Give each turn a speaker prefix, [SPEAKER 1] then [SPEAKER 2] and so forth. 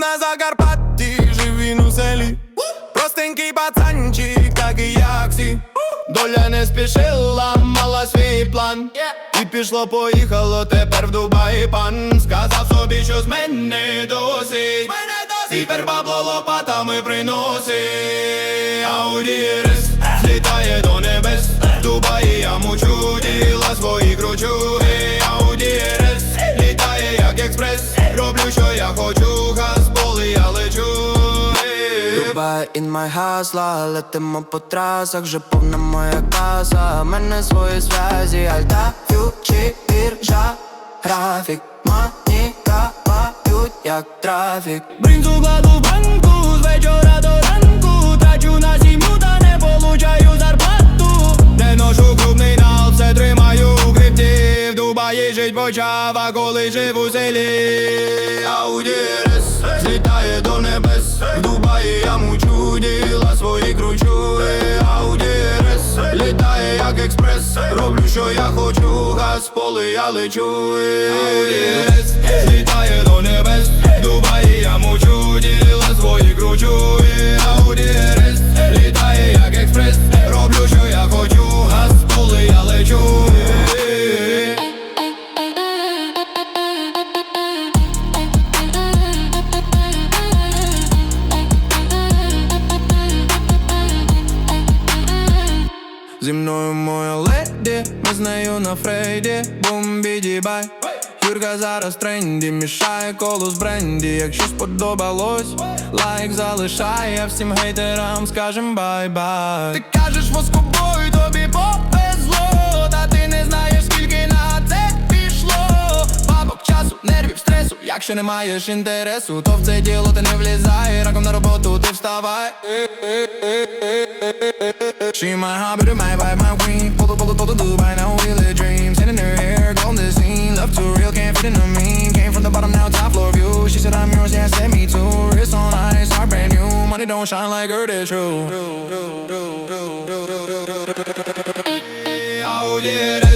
[SPEAKER 1] Закарпатті, жив він у селі. Простенький пацанчик, так і як Доля не спішила, мала свій план. І пішло, поїхало тепер в Дубаї пан. Сказав собі, що з мене досить. Тепер бабло лопатами приносить. Ауді RS злітає до небес. В Дубаї я мучу, діла свої кручу. Ауді літає як експрес. Роблю, що я хочу,
[SPEAKER 2] In my hustle, летимо по трасах, вже повна моя каса. Мене свої зв'язі, альта, ф'ючі, біржа, графік, мані капають, як трафік.
[SPEAKER 1] Бринзу кладу в банку з вечора до ранку Трачу на сім'ю та не получаю зарплату Не ношу крупний нал, все тримаю у крипті В Дубаї жить почав, а коли жив у селі Ауді злітає до небес Роблю, що я хочу, газ поле я лечу. Ей, Ауді злітає до небес Дубаї я мучу, діла свої кручу. Ей, Ауді RS літає як експрес Роблю, що я хочу, газ поле я лечу. Зі мною моя леді, ми з нею на фрейді, бум бай Юрка зараз тренді, мішає коло з бренді. Якщо сподобалось, лайк залишай, а всім хейтерам скажем бай-бай. Ти кажеш воскобою, тобі повезло Та ти не знаєш, скільки на це пішло Бабок часу, нервів, стресу. Якщо не маєш інтересу, то в це діло ти не влізай. Ранком на роботу ти вставай She my hobby, my vibe, my queen Pull the, pull the, pull the Dubai, now we live dreams. Hand in her hair, golden the scene. Love too real, can't fit in a mean Came from the bottom, now top floor view. She said I'm yours, yeah, set me too Wrist on ice, heart brand new. Money don't shine like her, that's true. Oh, Audi RS